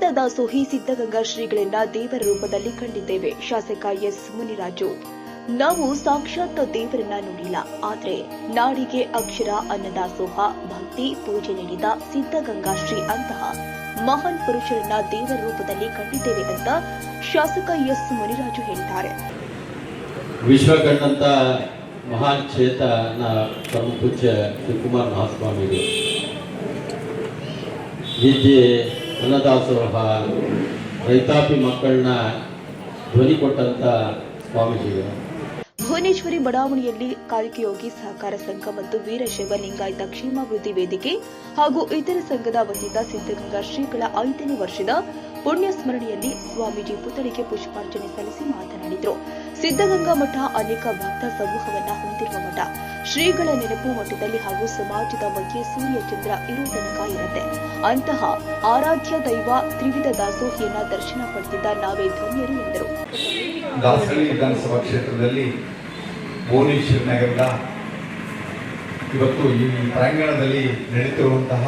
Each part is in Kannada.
ದಾಸೋಹಿ ಸಿದ್ದಗಂಗಾ ಶ್ರೀಗಳಿಂದ ದೇವರ ರೂಪದಲ್ಲಿ ಕಂಡಿದ್ದೇವೆ. ಶಾಸಕ ಎಸ್ ಮುನಿರಾಜು. ನಾವು ಸಾಕ್ಷಾತ್ ದೇವರನ್ನ ನೋಡಿಲ್ಲ. ಆದರೆ ನಾಡಿಗೆ ಅಕ್ಷರ ಅನ್ನದಾಸೋಹ ಭಕ್ತಿ, ಪೂಜೆ ನೀಡಿದ ಸಿದ್ದಗಂಗಾ ಶ್ರೀ ಅಂತಹ ಮಹಾನ್ ಪುರುಷರನ್ನ ದೇವರ ರೂಪದಲ್ಲಿ ಕಂಡಿದ್ದೇವೆ ಅಂತ ಶಾಸಕ ಎಸ್ ಮುನಿರಾಜು ಹೇಳಿದ್ದಾರೆ. ವಿಶ್ವ ಕಂಡಂತ ಮಹಾನ್ ಪರಮ ಪೂಜ್ಯ ಶಿವಕುಮಾರ್ ಮಹಾಸ್ವಾಮಿಗಳು ವಿದ್ಯೆ ಅನ್ನದಾಸೋಹ ರೈತಾಪಿ ಮಕ್ಕಳನ್ನ ಧ್ವನಿ ಕೊಟ್ಟಂಥ ಸ್ವಾಮೀಜಿಗಳು. ಭುವನೇಶ್ವರಿ ಬಡಾವಣೆಯಲ್ಲಿ ಕಾಲಿಕೆಯೋಗಿ ಸಹಕಾರ ಸಂಘ ಮತ್ತು ವೀರಶೈವ ಲಿಂಗಾಯತ ಕ್ಷೇಮಾಭಿವೃದ್ಧಿ ವೇದಿಕೆ ಹಾಗೂ ಇತರ ಸಂಘದ ವತಿಯಿಂದ ಸಿದ್ದಗಂಗಾ ಶ್ರೀಗಳ ಐದನೇ ವರ್ಷದ ಪುಣ್ಯ ಸ್ಮರಣೆಯಲ್ಲಿ ಸ್ವಾಮೀಜಿ ಪುತ್ಥಳಿಗೆ ಪುಷ್ಪಾರ್ಚನೆ ಸಲ್ಲಿಸಿ ಮಾತನಾಡಿದರು. ಸಿದ್ದಗಂಗಾ ಮಠ ಅನೇಕ ಭಕ್ತ ಸಮೂಹವನ್ನ ಹೊಂದಿರುವ ಮಠ. ಶ್ರೀಗಳ ನೆನಪು ಮಠದಲ್ಲಿ ಹಾಗೂ ಸಮಾಜದ ಬಗ್ಗೆ ಸೂರ್ಯ ಚಂದ್ರ ಇರೋ ತನಕ ಇರುತ್ತೆ. ಅಂತಹ ಆರಾಧ್ಯ ದೈವ ತ್ರಿವಿಧ ದಾಸೋಹಿಯನ್ನ ದರ್ಶನ ಪಡೆದಿದ್ದ ನಾವೇ ಧನ್ಯರು ಎಂದರು. ಭುವನೇಶ್ವರ ನಗರದ ಇವತ್ತು ಈ ಪ್ರಾಂಗಣದಲ್ಲಿ ನಡೀತಿರುವಂತಹ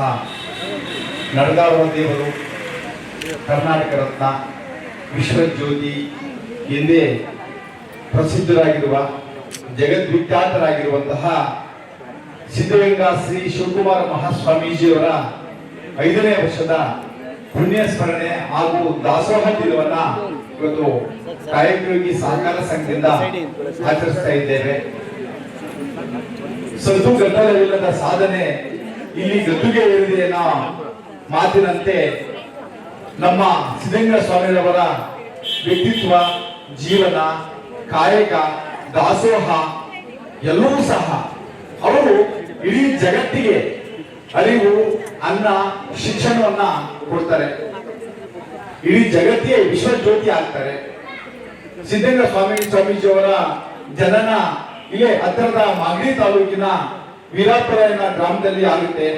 ನಡೆದಾಡುವ ದೇವರು, ಕರ್ನಾಟಕ ರತ್ನ, ವಿಶ್ವಜ್ಯೋತಿ ಎಂದೇ ಪ್ರಸಿದ್ಧರಾಗಿರುವ, ಜಗದ್ವಿಖ್ಯಾತರಾಗಿರುವಂತಹ ಸಿದ್ಧಗಂಗಾ ಶ್ರೀ ಶಿವಕುಮಾರ ಮಹಾಸ್ವಾಮೀಜಿಯವರ ಐದನೇ ವರ್ಷದ ಪುಣ್ಯ ಸ್ಮರಣೆ ಹಾಗೂ ದಾಸೋಹ ದಿನವನ್ನ ಇವತ್ತು ಕಾಯಕಯೋಗಿ ಸಹಕಾರ ಸಂಘದಿಂದ ಆಚರಿಸ್ತಾ ಇದ್ದೇವೆ. ಸದ್ದು ಗದ್ದಲವಿಲ್ಲದ ಸಾಧನೆ ಇಲ್ಲಿ ಗದ್ದುಗೆ ಏರಿದೆ ಅನ್ನೋ ಮಾತಿನಂತೆ ನಮ್ಮ ಸಿದ್ಧಗಂಗಾ ಸ್ವಾಮಿಯವರ ವ್ಯಕ್ತಿತ್ವ, ಜೀವನ, ಕಾಯಕ, ದಾಸೋಹ ಎಲ್ಲವೂ ಸಹ ಅವರು ಇಡೀ ಜಗತ್ತಿಗೆ ಅರಿವು, ಅನ್ನ, ಶಿಕ್ಷಣವನ್ನ ಕೊಡ್ತಾರೆ. ಇಡೀ ಜಗತ್ತಿಗೆ ವಿಶ್ವಜ್ಯೋತಿ ಆಗ್ತಾರೆ. ಸಿದ್ಧಗಂಗಾ ಸ್ವಾಮಿ, ಸ್ವಾಮೀಜಿಯವರ ಜನನ ಇಲ್ಲೇ ಹತ್ತಿರದ ಮಾಗಡಿ ತಾಲೂಕಿನ ವೀರಾಪುರ ಎನ್ನ ಗ್ರಾಮದಲ್ಲಿ ಆಗುತ್ತೆ.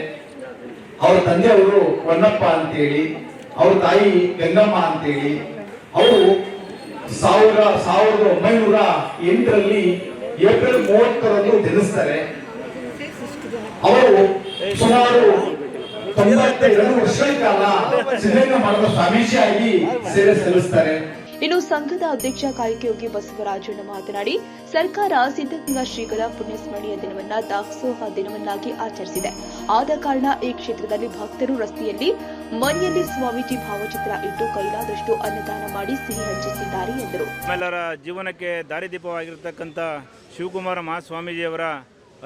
ಅವರ ತಂದೆಯವರು ಹೊನ್ನಪ್ಪ ಅಂತೇಳಿ, ಅವ್ರ ತಾಯಿ ಗಂಗಮ್ಮ ಅಂತೇಳಿ, ಅವರು ಸಾವಿರ, ಸಾವಿರದ ಒಂಬೈನೂರ ಎಂಟರಲ್ಲಿ ಏಪ್ರಿಲ್ ಮೂವತ್ತರಂದು ಜನಿಸ್ತಾರೆ. ಅವರು ಸುಮಾರು ತೊಂಬತ್ತೆರಡು ವರ್ಷಗಳ ಕಾಲ ಸಿದ್ಧಗಂಗಾ ಮಠದ ಸ್ವಾಮೀಜಿಯಾಗಿ ಸೇವೆ ಸಲ್ಲಿಸ್ತಾರೆ. ಇನ್ನು ಸಂಘದ ಅಧ್ಯಕ್ಷ ಕಾಯಕಯೋಗಿ ಬಸವರಾಜಣ್ಣ ಮಾತನಾಡಿ ಸರ್ಕಾರ ಸಿದ್ದಗಂಗಾ ಶ್ರೀಗಳ ಪುಣ್ಯಸ್ಮರಣೆಯ ದಿನವನ್ನ ದಾಸೋಹ ದಿನವನ್ನಾಗಿ ಆಚರಿಸಿದೆ. ಆದ ಕಾರಣ ಈ ಕ್ಷೇತ್ರದಲ್ಲಿ ಭಕ್ತರು ರಸ್ತೆಯಲ್ಲಿ ಮನೆಯಲ್ಲಿ ಸ್ವಾಮೀಜಿ ಭಾವಚಿತ್ರ ಇಟ್ಟು ಕೈಲಾದಷ್ಟು ಅನ್ನದಾನ ಮಾಡಿ ಸಿಹಿ ಹಂಚಿಸಿದ್ದಾರೆ ಎಂದರು. ನಮ್ಮೆಲ್ಲರ ಜೀವನಕ್ಕೆ ದಾರಿದೀಪವಾಗಿರತಕ್ಕಂಥ ಶಿವಕುಮಾರ ಮಹಾಸ್ವಾಮೀಜಿಯವರ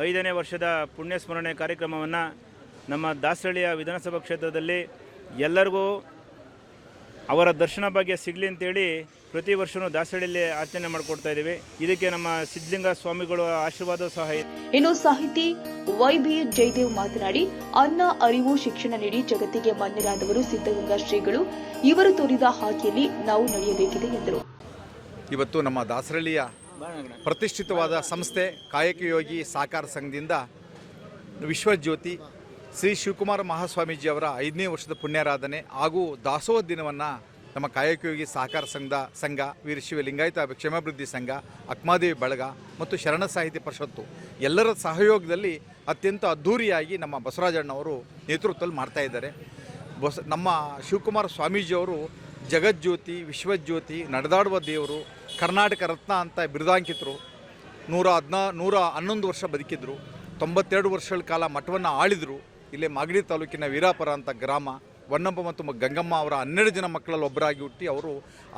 ಐದನೇ ವರ್ಷದ ಪುಣ್ಯಸ್ಮರಣೆ ಕಾರ್ಯಕ್ರಮವನ್ನು ನಮ್ಮ ದಾಸರಳ್ಳಿಯ ವಿಧಾನಸಭಾ ಕ್ಷೇತ್ರದಲ್ಲಿ ಎಲ್ಲರಿಗೂ ಅವರ ದರ್ಶನ ಭಾಗ್ಯ ಸಿಗಲಿ ಅಂತೇಳಿ ಪ್ರತಿ ವರ್ಷವೂ ದಾಸರಳ್ಳಿಯಲ್ಲಿ ಆಚರಣೆ ಮಾಡಿಕೊಡ್ತಾ ಇದ್ದೀವಿ. ಇದಕ್ಕೆ ನಮ್ಮ ಸಿದ್ಧಲಿಂಗ ಸ್ವಾಮಿಗಳ ಆಶೀರ್ವಾದ ಸಹ ಇನ್ನು ಸಾಹಿತಿ ವೈಬಿ ಜಯದೇವ್ ಮಾತನಾಡಿ ಅನ್ನ ಅರಿವು ಶಿಕ್ಷಣ ನೀಡಿ ಜಗತ್ತಿಗೆ ಮಾನ್ಯರಾದವರು ಸಿದ್ಧಗಂಗಾ ಶ್ರೀಗಳು. ಇವರು ತೋರಿದ ಹಾಕಿಯಲ್ಲಿ ನಾವು ನಡೆಯಬೇಕಿದೆ ಎಂದರು. ಇವತ್ತು ನಮ್ಮ ದಾಸರಳ್ಳಿಯ ಪ್ರತಿಷ್ಠಿತವಾದ ಸಂಸ್ಥೆ ಕಾಯಕಯೋಗಿ ಸಹಕಾರ ಸಂಘದಿಂದ ವಿಶ್ವಜ್ಯೋತಿ ಶ್ರೀ ಶಿವಕುಮಾರ ಮಹಾಸ್ವಾಮೀಜಿ ಅವರ ಐದನೇ ವರ್ಷದ ಪುಣ್ಯಾರಾಧನೆ ಹಾಗೂ ದಾಸೋಹ ದಿನವನ್ನು ನಮ್ಮ ಕಾಯಕಯೋಗಿ ಸಹಕಾರ ಸಂಘದ ಸಂಘ ವೀರಶಿವ ಲಿಂಗಾಯತ ಕ್ಷೇಮಾಭಿವೃದ್ಧಿ ಸಂಘ, ಅಕ್ಮಾದೇವಿ ಬಳಗ ಮತ್ತು ಶರಣ ಸಾಹಿತ್ಯ ಪರಿಷತ್ತು ಎಲ್ಲರ ಸಹಯೋಗದಲ್ಲಿ ಅತ್ಯಂತ ಅದ್ಧೂರಿಯಾಗಿ ನಮ್ಮ ಬಸವರಾಜಣ್ಣವರು ನೇತೃತ್ವದಲ್ಲಿ ಮಾಡ್ತಾ ಇದ್ದಾರೆ. ಬಸ್, ನಮ್ಮ ಶಿವಕುಮಾರ ಸ್ವಾಮೀಜಿಯವರು ಜಗಜ್ಯೋತಿ, ವಿಶ್ವಜ್ಯೋತಿ, ನಡೆದಾಡುವ ದೇವರು, ಕರ್ನಾಟಕ ರತ್ನ ಅಂತ ಬಿರುದಾಂಕಿತರು, ನೂರ ಹದಿನಾ, ನೂರ ಹನ್ನೊಂದು ವರ್ಷ ಬದುಕಿದ್ರು, ತೊಂಬತ್ತೆರಡು ವರ್ಷಗಳ ಕಾಲ ಮಠವನ್ನು ಆಳಿದರು ಇಲ್ಲೇ ಮಾಗಡಿ ತಾಲೂಕಿನ ವೀರಾಪುರ ಅಂತ ಗ್ರಾಮ, ವನ್ನಪ್ಪ ಮತ್ತು ಗಂಗಮ್ಮ ಅವರ ಹನ್ನೆರಡು ಜನ ಮಕ್ಕಳಲ್ಲಿ ಒಬ್ಬರಾಗಿ ಹುಟ್ಟಿ ಅವರು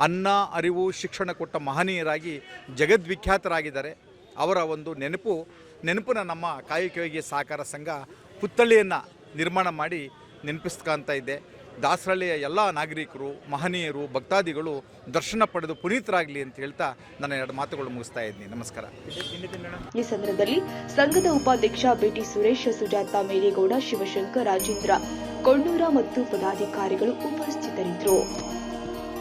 ಅನ್ನ, ಅರಿವು, ಶಿಕ್ಷಣ ಕೊಟ್ಟ ಮಹನೀಯರಾಗಿ ಜಗದ್ವಿಖ್ಯಾತರಾಗಿದ್ದಾರೆ. ಅವರ ಒಂದು ನೆನಪು ನೆನಪನ್ನ ನಮ್ಮ ಕಾಯಕಯೋಗಿ ಸಹಕಾರ ಸಂಘ ಪುತ್ಥಳಿಯನ್ನು ನಿರ್ಮಾಣ ಮಾಡಿ ನೆನಪಿಸ್ಕೊಂತ ಇದೆ. ದಾಸರಳ್ಳಿಯ ಎಲ್ಲ ನಾಗರಿಕರು, ಮಹನೀಯರು, ಭಕ್ತಾದಿಗಳು ದರ್ಶನ ಪಡೆದು ಪುನೀತರಾಗಲಿ ಅಂತ ಹೇಳ್ತಾ ನನ್ನ ಎರಡು ಮಾತುಗಳು ಮುಗಿಸ್ತಾ ಇದ್ದೀನಿ. ನಮಸ್ಕಾರ. ಈ ಸಂದರ್ಭದಲ್ಲಿ ಸಂಘದ ಉಪಾಧ್ಯಕ್ಷ ಬಿಟಿ ಸುರೇಶ್, ಸುಜಾತ ಮೇರೇಗೌಡ, ಶಿವಶಂಕರ್, ರಾಜೇಂದ್ರ ಕೊಂಡೂರ ಮತ್ತು ಪದಾಧಿಕಾರಿಗಳು ಉಪಸ್ಥಿತರಿದ್ದರು.